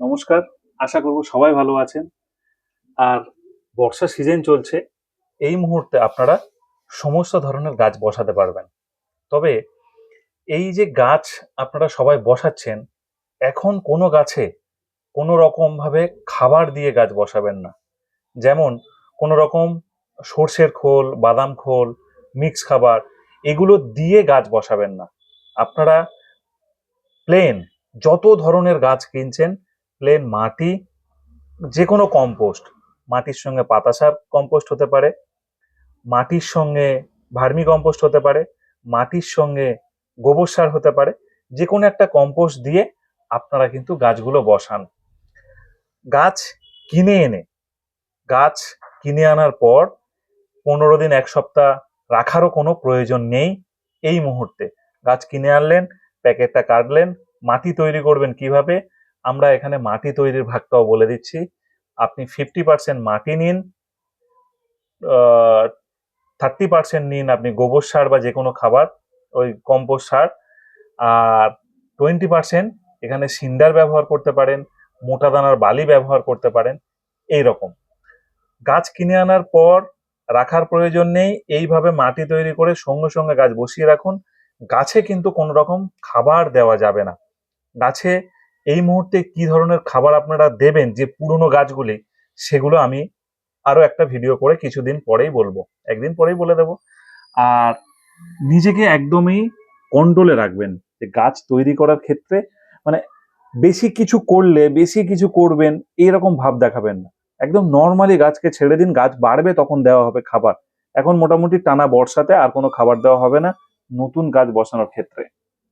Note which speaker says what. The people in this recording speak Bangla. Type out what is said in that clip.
Speaker 1: নমস্কার, আশা করব সবাই ভালো আছেন। আর বর্ষা সিজন চলছে, এই মুহূর্তে আপনারা সমস্ত ধরনের গাছ বসাতে পারবেন। তবে এই যে গাছ আপনারা সবাই বসাচ্ছেন, এখন কোনো গাছে কোনো রকমভাবে খাবার দিয়ে গাছ বসাবেন না। যেমন কোনো রকম সর্ষের খোল, বাদাম খোল মিক্স খাবার, এগুলো দিয়ে গাছ বসাবেন না। আপনারা প্লেন যত ধরনের গাছ কিনছেন প্লেন মাটি যে কোনো কম্পোস্ট, মাটির সঙ্গে পাতা সার কম্পোস্ট হতে পারে, মাটির সঙ্গে ভার্মি কম্পোস্ট হতে পারে, মাটির সঙ্গে গোবর সার হতে পারে যে কোনো একটা কম্পোস্ট দিয়ে আপনারা কিন্তু গাছগুলো বসান। গাছ কিনে এনে, গাছ কিনে আনার পর পনেরো দিন, এক সপ্তাহ রাখারও কোনো প্রয়োজন নেই এই মুহূর্তে। গাছ কিনে আনলেন, প্যাকেটটা কাটলেন, মাটি তৈরি করবেন কীভাবে? আমরা এখানে মাটি তৈরির ভাগটাও বলে দিচ্ছি। আপনি ফিফটি পার্সেন্ট মাটি নিন থার্টি পার্সেন্ট নিন আপনি গোবর সার বা যে কোনো খাবার, ওই কম্পোস্ট সার। আর টোয়েন্টি পার্সেন্ট এখানে সিন্ডার ব্যবহার করতে পারেন, মোটা দানার বালি ব্যবহার করতে পারেন এই রকম গাছ কিনে আনার পর রাখার প্রয়োজন নেই, এইভাবে মাটি তৈরি করে সঙ্গে সঙ্গে গাছ বসিয়ে রাখুন। গাছে কিন্তু কোনো রকম খাবার দেওয়া যাবে না। গাছে এই মুহূর্তে কি ধরনের খাবার আপনারা দেবেন, যে পুরনো গাছগুলি, সেগুলো আমি আরও একটা ভিডিও করে কিছুদিন পরেই বলব। একদিন পরেই বলে দেব। আর নিজেকে একদমই কন্ট্রোলে রাখবেন, যে গাছ তৈরি করার ক্ষেত্রে মানে বেশি কিছু করলে, বেশি কিছু করবেন, এরকম ভাব দেখাবেন না। একদম নর্মালি গাছকে ছেড়ে দিন, গাছ বাড়বে, তখন দেওয়া হবে খাবার। এখন মোটামুটি টানা বর্ষাতে আর কোনো খাবার দেওয়া হবে না, নতুন গাছ বসানোর ক্ষেত্রে।